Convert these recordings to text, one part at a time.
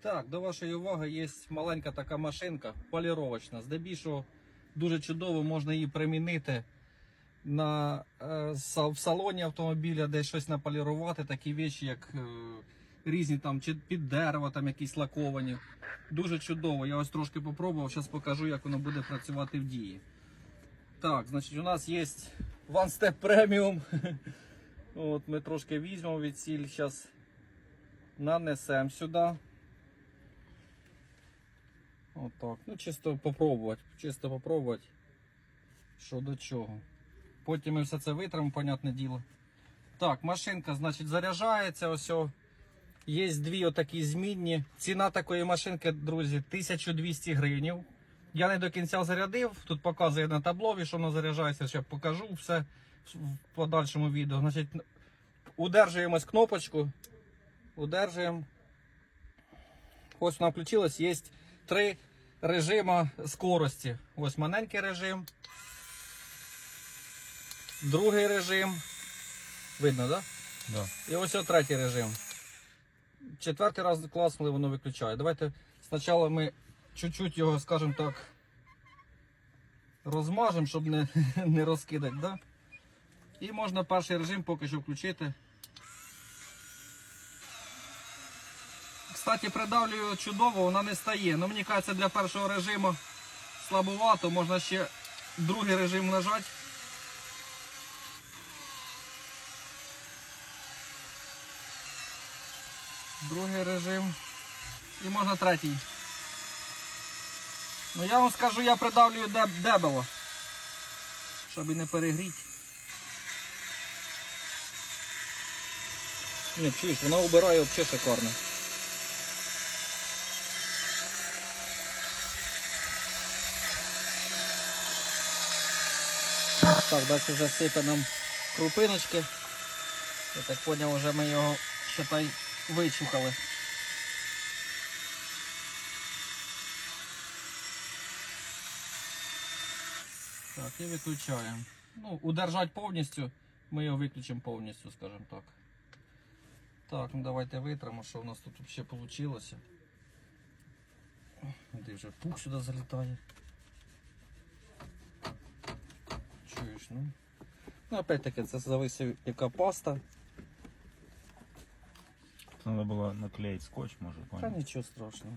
Так, до вашої уваги є маленька така машинка, поліровочна. Здебільшого дуже чудово можна її примінити на, е, в салоні автомобіля, десь щось наполірувати, такі речі, як е, різні там чи під дерево, там якісь лаковані. Дуже чудово. Я ось трошки попробував, зараз покажу, як воно буде працювати в дії. Так, значить, у нас є One Step Premium. От ми трошки візьмемо від сіль, зараз нанесемо сюди. Отак. Ну, чисто попробувати. Чисто попробувати, що до чого. Потім ми все це витримо, понятне діло. Так, машинка, значить, заряджається. Ось. Є дві отакі змінні. Ціна такої машинки, друзі, 1200 гривень. Я не до кінця зарядив. Тут показує на таблові, що воно заряджається. Ще покажу все в подальшому відео. Значить, удержуємось кнопочку. Удержуємо. Ось вона включилась. Є три режима скорості. Ось маленький режим. Другий режим. Видно, так? Да? Да. І ось третій режим. Четвертий раз класнули, воно виключає. Давайте спочатку ми чуть-чуть його, скажімо так, розмажемо, щоб не, не розкидати. Да? І можна перший режим поки що включити. Кстати, придавлюю чудово, вона не стає. Ну, мені кажеться, для першого режиму слабовато, можна ще другий режим нажати. Другий режим. І можна третій. Ну я вам скажу, я придавлюю деб дебело. Щоб і не перегріти. Ні, чуєш, вона убирає взагалі шикарно. Так, далі вже сипе нам крупиночки. Я так зрозумів, вже ми його считай вичухали. Так, і виключаємо. Ну, удержать повністю, ми його виключимо повністю, скажімо так. Так, ну давайте витримо, що у нас тут взагалі вийшло. Де вже пух сюди залітає. Чуєш, ну. Опять-таки, це зависить, яка паста. Треба було наклеїти скотч, може, Та понял? нічого страшного.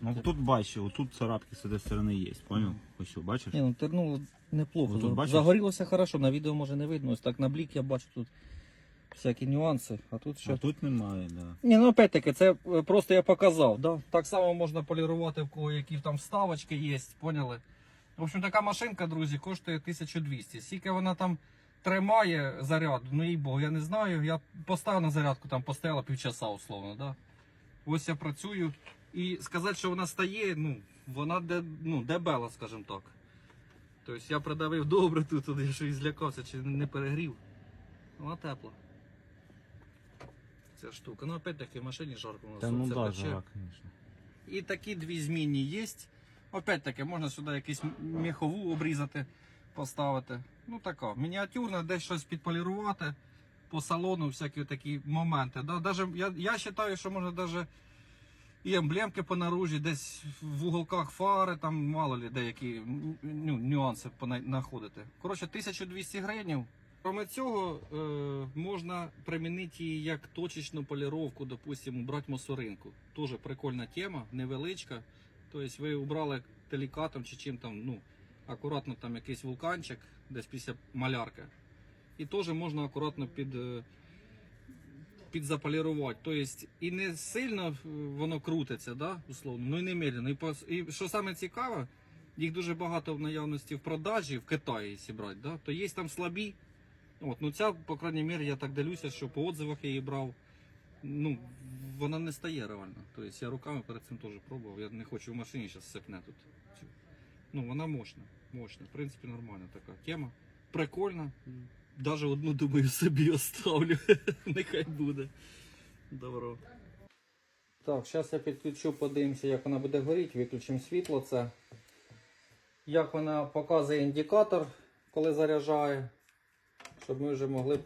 Ну тут бачиш, отут царапки з цієї сторони є, понял? Ось що, бачиш? Ні, ну тернуло неплохо. Отут Ну, бачиш? Загорілося хорошо, на відео може не видно. Ось так на блік я бачу тут всякі нюанси, а тут А тут немає, да. Ні, ну опять-таки, це е, просто я показав. Да? Так само можна полірувати, в кого які там вставочки є, поняли? В общем, така машинка, друзі, коштує 1200. Скільки вона там тримає заряд, ну їй богу, я не знаю. Я поставив на зарядку, там постояла півчаса, условно. Да? Ось я працюю. І сказати, що вона стає, ну, вона де, ну, дебела, скажімо так. Тобто я придавив добре тут, тут я щось злякався, чи не перегрів. Вона тепла. Ця штука. Ну, опять-таки, в машині жарко. воно Та ну да, пече. звісно. І такі дві змінні є. Опять-таки, можна сюди якусь міхову обрізати, поставити. Ну така, мініатюрна, десь щось підполірувати по салону, всякі такі моменти. Да? Даже, я, я вважаю, що можна навіть і емблемки по наружі, десь в уголках фари, там мало ли деякі ну, нюанси знаходити. Коротше, 1200 гривень. Кроме цього, е, можна примінити її як точечну поліровку, допустимо, брати мусоринку. Тоже прикольна тема, невеличка. Тобто ви убрали делікатом чи чим там, ну, акуратно там якийсь вулканчик, десь після малярки. І теж можна акуратно під, е, підзаполірувати. Тобто і не сильно воно крутиться, да, условно, ну і не медленно. І, і що саме цікаве, їх дуже багато в наявності в продажі в Китаї, якщо брати, да, то є там слабі. От, ну ця, по крайній мірі, я так дивлюся, що по отзивах я її брав. Ну, вона не стає реально. Тобто я руками перед цим теж пробував. Я не хочу в машині зараз сипне тут. Ну, вона мощна. Мощна. В принципі, нормальна така тема. Прикольна. Даже одну, думаю, собі оставлю. Нехай буде. Добро. Так, зараз я підключу, подивимося, як вона буде горіти. Виключимо світло це. Як вона показує індикатор, коли заряджає. Щоб ми вже могли в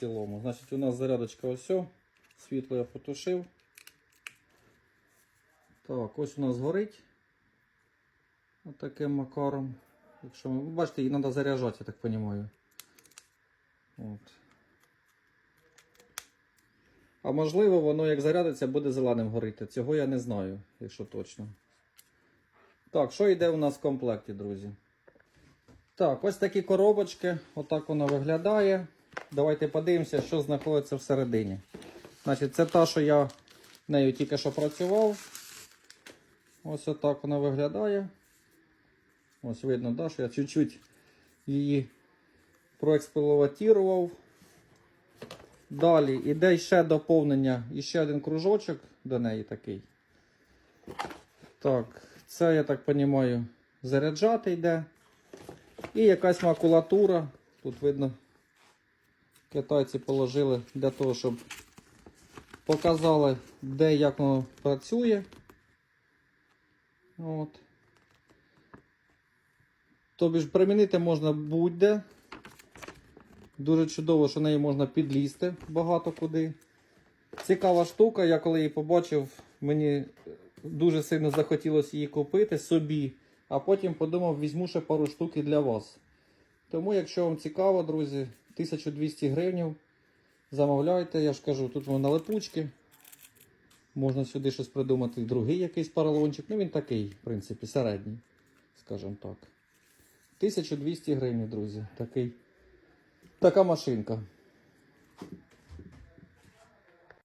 цілому. Значить, у нас зарядочка ось. Світло я потушив. Так, ось у нас горить. Отаким макаром. Якщо ми, бачите, її треба заряджати, я так розумію. От. А можливо, воно як зарядиться, буде зеленим горіти. Цього я не знаю, якщо точно. Так, що йде у нас в комплекті, друзі? Так, ось такі коробочки. Отак воно виглядає. Давайте подивимося, що знаходиться всередині. Значить, це та, що я нею тільки що працював. Ось отак вона виглядає. Ось видно, да, що я чуть-чуть її проексплуатував. Далі іде ще доповнення, і ще один кружочок до неї такий. Так, це, я так розумію, заряджати йде. І якась макулатура. Тут видно, китайці положили для того, щоб показали, де як воно працює. От. Тобі ж примінити можна будь-де. Дуже чудово, що нею можна підлізти багато куди. Цікава штука, я коли її побачив, мені дуже сильно захотілося її купити собі, а потім подумав, візьму ще пару штук для вас. Тому, якщо вам цікаво, друзі, 1200 гривень. Замовляйте, я ж кажу, тут воно на липучки. Можна сюди щось придумати, другий якийсь поролончик. Ну він такий, в принципі, середній, скажімо так. 1200 гривень, друзі. Такий, така машинка.